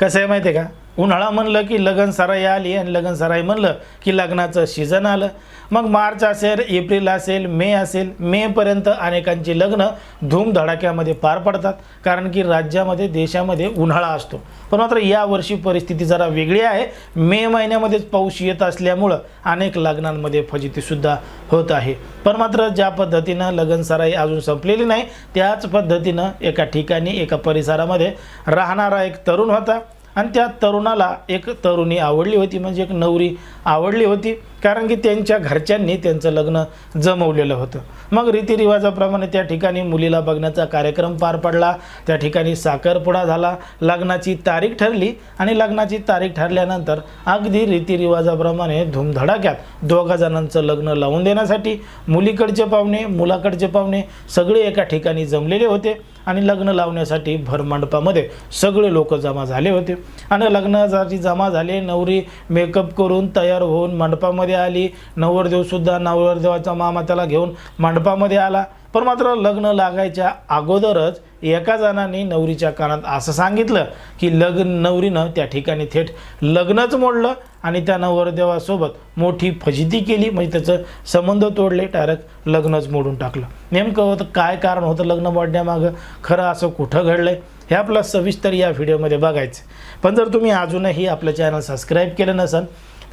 कसं आहे माहिती आहे का? उन्हाळा म्हणलं की लगन सराई आली आणि लगन सराई म्हणलं की लग्नाचं सीझन आलं. मग मार्च असेल एप्रिल असेल मे असेल मेपर्यंत अनेकांची लग्न धूमधडाक्यामध्ये पार पडतात. कारण की राज्यामध्ये देशामध्ये उन्हाळा असतो. पण मात्र यावर्षी परिस्थिती जरा वेगळी आहे. मे महिन्यामध्येच पाऊस येत असल्यामुळं अनेक लग्नांमध्ये फजितीसुद्धा होत आहे. पण मात्र ज्या पद्धतीनं लगन सराई अजून संपलेली नाही त्याच पद्धतीनं एका ठिकाणी एका परिसरामध्ये राहणारा एक तरुण होता. आणि त्या तरुणाला एक तरुणी आवडली होती म्हणजे एक नवरी आवडली होती. कारण की त्यांच्या घरच्यांनी त्यांचं लग्न जमवलेलं होतं. मग रीतिरिवाजाप्रमाणे त्या ठिकाणी मुलीला बघण्याचा कार्यक्रम पार पडला. त्या ठिकाणी साखरपुडा झाला. लग्नाची तारीख ठरली आणि लग्नाची तारीख ठरल्यानंतर अगदी रीतिरिवाजाप्रमाणे धुमधडाक्यात दोघा जणांचं लग्न लावून देण्यासाठी मुलीकडचे पाहुणे मुलाकडचे पाहुणे सगळे एका ठिकाणी जमलेले होते आणि लग्न लावण्यासाठी भरमंडपामध्ये सगळे लोक जमा झाले होते. आणि लग्नासाठी जमा झाले नवरी मेकअप करून तयार होऊन मंडपामध्ये आली नवरदेवसुद्धा नवरदेवाचा मामा त्याला घेऊन मंडपामध्ये आला. पण मात्र लग्न लागायच्या अगोदरच एका जणाने नवरीच्या कानात असं सांगितलं की लग्न नवरीनं त्या ठिकाणी थेट लग्नच मोडलं आणि त्या नवरदेवासोबत मोठी फजिती केली. म्हणजे त्याचं संबंध तोडले डायरेक्ट लग्नच मोडून टाकलं. नेमकं होतं काय कारण होतं लग्न मोडण्यामागं? खरं असं कुठं घडलं आहे हे आपलं सविस्तर या व्हिडिओमध्ये बघायचं. पण जर तुम्ही अजूनही आपलं चॅनल सबस्क्राईब केलं नसेल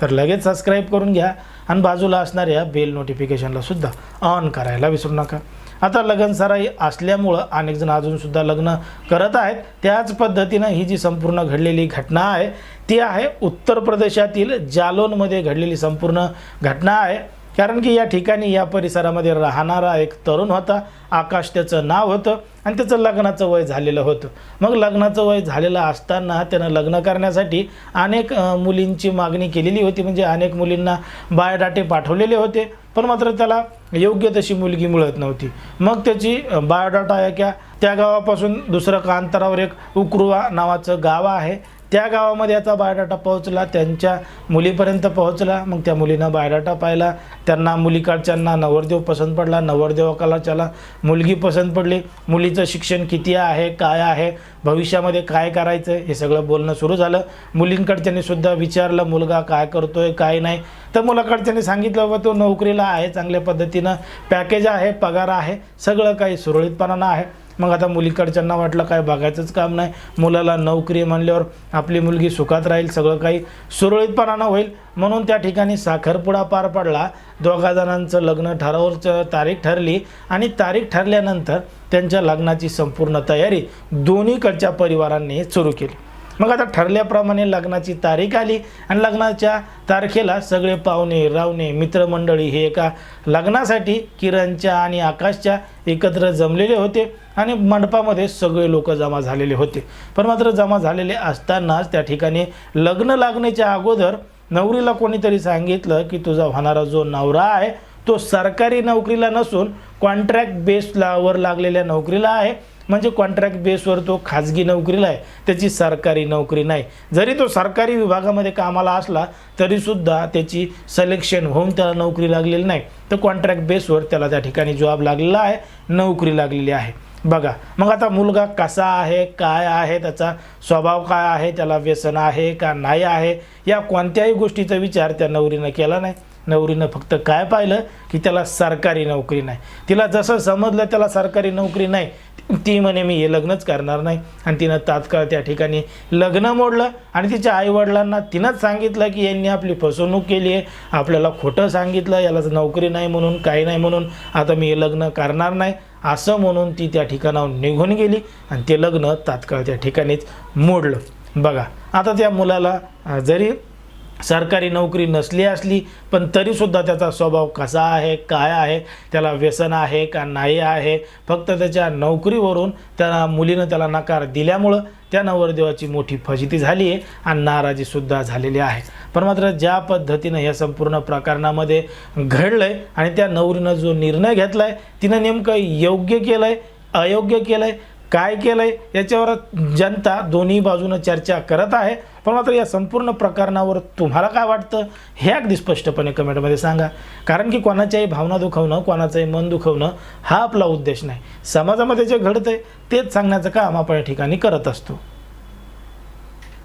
तर लगेच सबस्क्राईब करून घ्या आणि बाजूला असणाऱ्या बेल नोटिफिकेशनला सुद्धा ऑन करायला विसरू नका. आता लग्न सराई असल्यामुळं अनेक जण अजूनसुद्धा लग्न करत आहेत. त्याच पद्धतीनं ही जी संपूर्ण घडलेली घटना आहे ती आहे उत्तर प्रदेशातील जालोनमध्ये घडलेली संपूर्ण घटना आहे. कारण की या ठिकाणी या परिसरामध्ये राहणारा एक तरुण होता. आकाश त्याचं नाव होतं आणि त्याचं लग्नाचं वय झालेलं होतं. मग लग्नाचं वय झालेलं असताना त्यानं लग्न करण्यासाठी अनेक मुलींची मागणी केलेली होती. म्हणजे अनेक मुलींना बायोडाटे पाठवलेले होते. पण मात्र त्याला योग्य तशी मुलगी मिळत नव्हती. मग त्याची बायोडाटा आहे क्या त्या गावापासून दुसरं का अंतरावर एक उकरुवा नावाचं गाव आहे. त्या गावामध्ये याचा बायोडाटा पोहोचला. त्यांच्या मुलीपर्यंत पोहोचला. मग त्या मुलीनं बायोडाटा पाहिला. त्यांना मुलीकडच्यांना नवरदेव पसंत पडला नवरदेवकाला चला मुलगी पसंत पडली. मुलीचं शिक्षण किती आहे काय आहे भविष्यामध्ये काय करायचं हे सगळं बोलणं सुरू झालं. मुलींकडच्यांनी सुद्धा विचारलं मुलगा काय करतो आहे काय नाही? तर मुलाकडच्यांनी सांगितलं बाबा तो नोकरीला आहे चांगल्या पद्धतीनं. पॅकेज आहे पगार आहे सगळं काही सुरळीतपणानं आहे. मग आता मुलीकडच्यांना वाटलं काय बघायचंच काम नाही. मुलाला नोकरी म्हणल्यावर आपली मुलगी सुखात राहील सगळं काही सुरळीतपणानं होईल. म्हणून त्या ठिकाणी साखरपुडा पार पडला. दोघा जणांचं लग्न ठरवचं तारीख ठरली आणि तारीख ठरल्यानंतर त्यांच्या लग्नाची संपूर्ण तयारी दोन्हीकडच्या परिवारांनी सुरू केली. मग आता ठरल्याप्रमाणे लग्नाची तारीख आली आणि लग्नाच्या तारखेला सगळे पाहुणे रावणे मित्रमंडळी हे एका लग्नासाठी किरणच्या आणि आकाशच्या एकत्र जमलेले होते आणि मंडपामध्ये सगळे लोक जमा झालेले होते. पण मात्र जमा झालेले असतानाच त्या ठिकाणी लग्न लागण्याच्या अगोदर नवरीला कोणीतरी सांगितलं की तुझा होणारा जो नवरा आहे तो सरकारी नोकरीला नसून कॉन्ट्रॅक्ट बेसला वर लागलेल्या नोकरीला आहे. म्हणजे कॉन्ट्रॅक्ट बेसवर तो खाजगी नोकरीला आहे त्याची सरकारी नोकरी नाही. जरी तो सरकारी विभागामध्ये कामाला असला तरीसुद्धा त्याची सलेक्शन होऊन त्याला नोकरी लागलेली नाही. तर कॉन्ट्रॅक्ट बेसवर त्याला त्या ठिकाणी जॉब लागलेला आहे नोकरी लागलेली आहे. बघा मग आता मुलगा कसा आहे काय आहे त्याचा स्वभाव काय आहे त्याला व्यसन आहे का नाही आहे या कोणत्याही गोष्टीचा विचार त्या नवरीनं केला नाही. नवरीनं फक्त काय पाहिलं की त्याला सरकारी नोकरी नाही. तिला जसं समजलं त्याला सरकारी नोकरी नाही ती म्हणे मी हे लग्नच करणार नाही. आणि तिनं तात्काळ त्या ठिकाणी लग्न मोडलं आणि तिच्या आईवडिलांना तिनंच सांगितलं की यांनी आपली फसवणूक केली आहे. आपल्याला खोटं सांगितलं याला नोकरी नाही म्हणून काही नाही म्हणून आता मी हे लग्न करणार नाही. असं म्हणून ती त्या ठिकाणाहून निघून गेली आणि ते लग्न तात्काळ त्या ठिकाणीच मोडलं. बघा आता त्या मुलाला जरी सरकारी नोकरी नसली असली पण तरीसुद्धा त्याचा स्वभाव कसा आहे काय आहे त्याला व्यसन आहे का नाही आहे फक्त त्याच्या नोकरीवरून त्या मुलीनं त्याला नकार दिल्यामुळं त्या नवरदेवाची मोठी फजिती झाली आहे आणि नाराजीसुद्धा झालेली आहे. पण मात्र ज्या पद्धतीनं या संपूर्ण प्रकरणामध्ये घडलं आहे आणि त्या नवरीनं जो निर्णय घेतला आहे तिनं नेमकं योग्य केलं आहे अयोग्य केलं आहे काय केलंय याच्यावर जनता दोन्ही बाजूनं चर्चा करत आहे. पण मात्र या संपूर्ण प्रकरणावर तुम्हाला काय वाटतं? हे अगदी स्पष्टपणे कमेंटमध्ये सांगा. कारण की कोणाच्याही भावना दुखवणं कोणाचंही मन दुखवणं हा आपला उद्देश नाही. समाजामध्ये जे घडतंय तेच सांगण्याचं काम आपण या ठिकाणी करत असतो.